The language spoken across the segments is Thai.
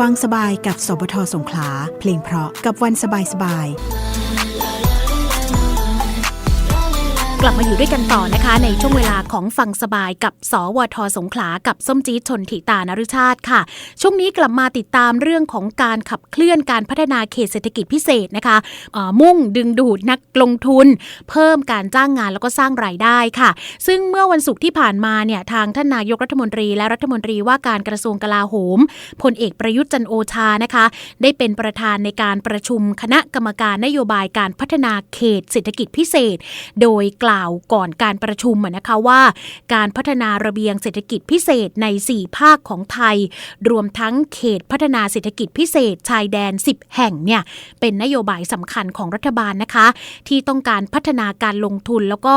ฟังสบายกับสบทสงขลา เพลงเพราะกับวันสบายสบาย กลับมาอยู่ด้วยกันต่อนะคะ ในช่วงเวลาของฟังสบายกับสวทสงขลากับส้มจี๊ดชนถิตานรุชาติค่ะ ช่วงนี้กลับมาติดตามเรื่องของการขับเคลื่อนการพัฒนาเขตเศรษฐกิจพิเศษนะคะมุ่งดึงดูดนักลงทุน เพิ่มการจ้างงานแล้วก็สร้างรายได้ค่ะ ซึ่งเมื่อวันศุกร์ที่ผ่านมาเนี่ยทางท่านนายกรัฐมนตรีและรัฐมนตรีว่าการกระทรวงกลาโหมพลเอกประยุทธ์จันโอชานะคะ ได้เป็นประธานในการประชุมคณะกรรมการนโยบายการพัฒนาเขตเศรษฐกิจพิเศษ โดยกล่าวก่อนการประชุมนะคะว่าการพัฒนาระเบียงเศรษฐกิจพิเศษใน 4 ภาคของไทย รวมทั้งเขตพัฒนาเศรษฐกิจพิเศษชายแดน 10 แห่งเนี่ยเป็นนโยบายสำคัญของรัฐบาลนะคะ ที่ต้องการพัฒนาการลงทุนแล้วก็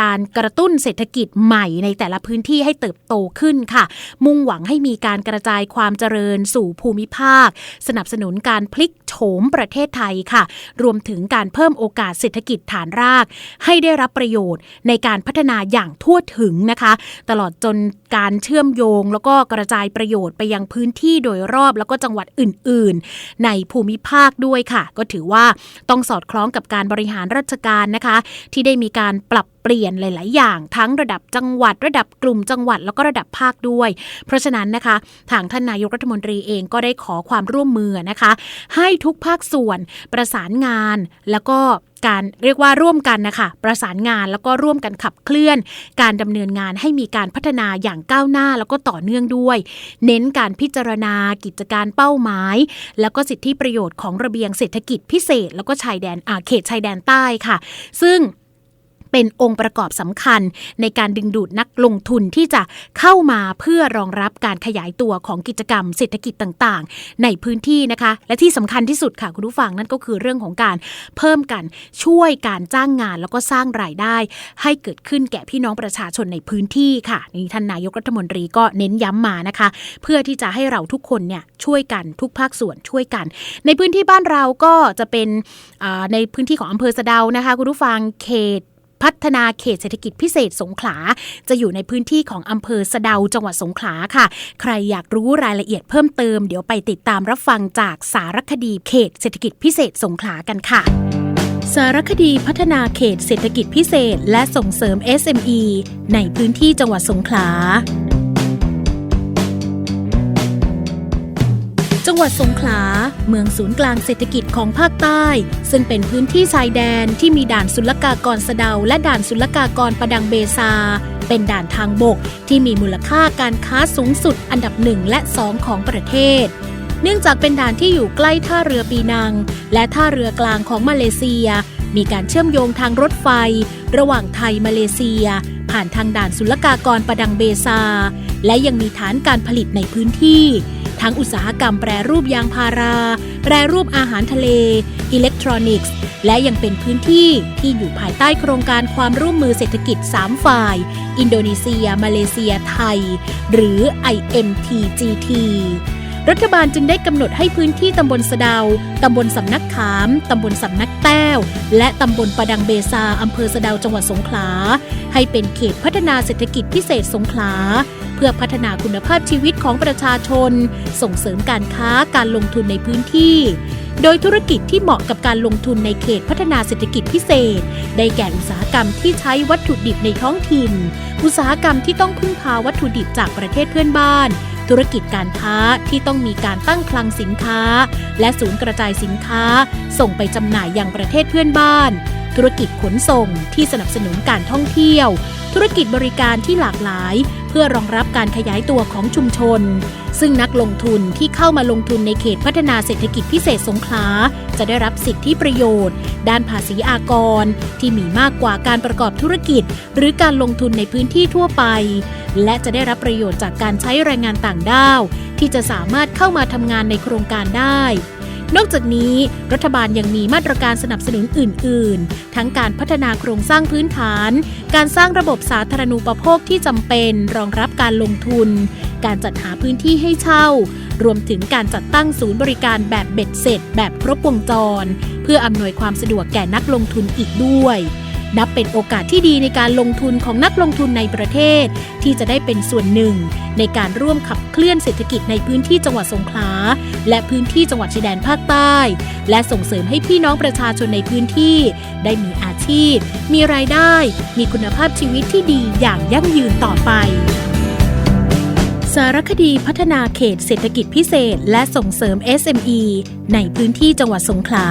การกระตุ้นเศรษฐกิจใหม่ในแต่ละพื้นที่ให้เติบโตขึ้นค่ะ มุ่งหวังให้มีการกระจายความเจริญสู่ภูมิภาค สนับสนุนการพลิกโฉมประเทศไทยค่ะ รวมถึงการเพิ่มโอกาสเศรษฐกิจฐานราก ให้ได้รับประโยชน์ ในการพัฒนาอย่างทั่วถึงนะคะ ตลอดจนการเชื่อมโยง แล้วก็กระจายประโยชน์ไปยังพื้นที่โดยรอบแล้วก็จังหวัดอื่น ๆ ในภูมิภาคด้วยค่ะ ก็ถือว่าต้องสอดคล้องกับการบริหารราชการนะคะ ที่ได้มีการปรับเปลี่ยนหลาย ๆ อย่างทั้งระดับจังหวัด ระดับกลุ่มจังหวัดแล้วก็ระดับภาคด้วย เพราะฉะนั้นนะคะ ทางท่านนายกรัฐมนตรีเองก็ได้ขอความร่วมมือนะคะ ให้ทุกภาคส่วนประสานงานแล้วก็ การเรียกว่าร่วมกันนะคะประสานงานแล้วก็ร่วมกันขับเคลื่อน การดำเนินงานให้มีการพัฒนาอย่างก้าวหน้าแล้วก็ต่อเนื่องด้วย เน้นการพิจารณากิจการเป้าหมาย แล้วก็สิทธิประโยชน์ของระเบียงเศรษฐกิจพิเศษ แล้วก็ชายแดนอาเขตชายแดนใต้ค่ะ ซึ่ง เป็นองค์ประกอบสำคัญ ในการดึงดูดนักลงทุนที่จะเข้ามาเพื่อรองรับการขยายตัวของกิจกรรมเศรษฐกิจต่างๆ ในพื้นที่นะคะ และที่สำคัญที่สุดค่ะคุณผู้ฟังนั่นก็คือเรื่องของการเพิ่มกันช่วยการจ้างงานแล้วก็สร้างรายได้ ให้เกิดขึ้นแก่พี่น้องประชาชนในพื้นที่ค่ะนี่ท่านนายกรัฐมนตรีก็เน้นย้ำมานะคะ เพื่อที่จะให้เราทุกคนเนี่ยช่วยกันทุกภาคส่วนช่วยกัน ในพื้นที่บ้านเราก็จะเป็นในพื้นที่ของอำเภอสะเดานะคะคุณผู้ฟังเขต พัฒนาเขตเศรษฐกิจพิเศษสงขลา จะอยู่ในพื้นที่ของอำเภอสะเดาจังหวัดสงขลาค่ะ ใครอยากรู้รายละเอียดเพิ่มเติม เดี๋ยวไปติดตามรับฟังจากสารคดีเขตเศรษฐกิจพิเศษสงขลากันค่ะสารคดีพัฒนาเขตเศรษฐกิจพิเศษ และส่งเสริม SME ในพื้นที่จังหวัดสงขลา จังหวัดสงขลา เมืองศูนย์กลางเศรษฐกิจของภาคใต้ ซึ่งเป็นพื้นที่ชายแดนที่มีด่านศุลกากรสะเดา และด่านศุลกากรประดังเบซา เป็นด่านทางบกที่มีมูลค่าการค้าสูงสุดอันดับหนึ่งและสองของประเทศ เนื่องจากเป็นด่านที่อยู่ใกล้ท่าเรือปีนัง และท่าเรือกลางของมาเลเซีย มีการเชื่อมโยงทางรถไฟ ระหว่างไทยมาเลเซีย ผ่านทางด่านศุลกากรประดังเบซา และยังมีฐานการผลิตในพื้นที่ ทั้งอุตสาหกรรมแปรรูปยางพารา แปรรูปอาหารทะเล อิเล็กทรอนิกส์ และยังเป็นพื้นที่ที่อยู่ภายใต้โครงการความร่วมมือเศรษฐกิจ 3 ฝ่าย อินโดนีเซีย มาเลเซีย ไทย หรือ IMTGT รัฐบาลจึงได้กำหนดให้พื้นที่ตำบลสะเดาตำบลสำนักขาม ตำบลสำนักแต้ว และตำบลประดังเบซาอำเภอสะเดาจังหวัดสงขลา ให้เป็นเขตพัฒนาเศรษฐกิจพิเศษสงขลา พื่อพัฒนาคุณภาพชีวิตของประชาชน ส่งเสริมการค้าการลงทุนในพื้นที่ โดยธุรกิจที่เหมาะกับการลงทุนในเขตพัฒนาเศรษฐกิจพิเศษ ได้แก่อุตสาหกรรมที่ใช้วัตถุดิบในท้องถิ่น อุตสาหกรรมที่ต้องพึ่งพาวัตถุดิบจากประเทศเพื่อนบ้านธุรกิจการค้าที่ต้องมีการตั้งคลังสินค้า และศูนย์กระจายสินค้า ส่งไปจำหน่ายยังประเทศเพื่อนบ้าน ธุรกิจขนส่งที่สนับสนุนการท่องเที่ยว ธุรกิจบริการที่หลากหลาย เพื่อรองรับการขยายตัวของชุมชน ซึ่งนักลงทุนที่เข้ามาลงทุนในเขตพัฒนาเศรษฐกิจพิเศษสงขลาจะได้รับสิทธิประโยชน์ ด้านภาษีอากร ที่มีมากกว่าการประกอบธุรกิจ หรือการลงทุนในพื้นที่ทั่วไป และจะได้รับประโยชน์จากการใช้แรงงานต่างด้าว ที่จะสามารถเข้ามาทำงานในโครงการได้ นอกจากนี้รัฐบาลยังมีมาตรการสนับสนุนอื่น ๆ ทั้งการพัฒนาโครงสร้างพื้นฐาน การสร้างระบบสาธารณูปโภคที่จำเป็นรองรับการลงทุน การจัดหาพื้นที่ให้เช่า รวมถึงการจัดตั้งศูนย์บริการแบบเบ็ดเสร็จ แบบครบวงจร เพื่ออำนวยความสะดวกแก่นักลงทุนอีกด้วย นับเป็นโอกาสที่ดีในการลงทุนของนักลงทุนในประเทศ ที่จะได้เป็นส่วนหนึ่ง ในการร่วมขับเคลื่อนเศรษฐกิจในพื้นที่จังหวัดสงขลา และพื้นที่จังหวัดชายแดนภาคใต้ และส่งเสริมให้พี่น้องประชาชนในพื้นที่ ได้มีอาชีพ มีรายได้ มีคุณภาพชีวิตที่ดีอย่างยั่งยืนต่อไปสารคดีพัฒนาเขตเศรษฐกิจพิเศษ และส่งเสริม SME ในพื้นที่จังหวัดสงขลา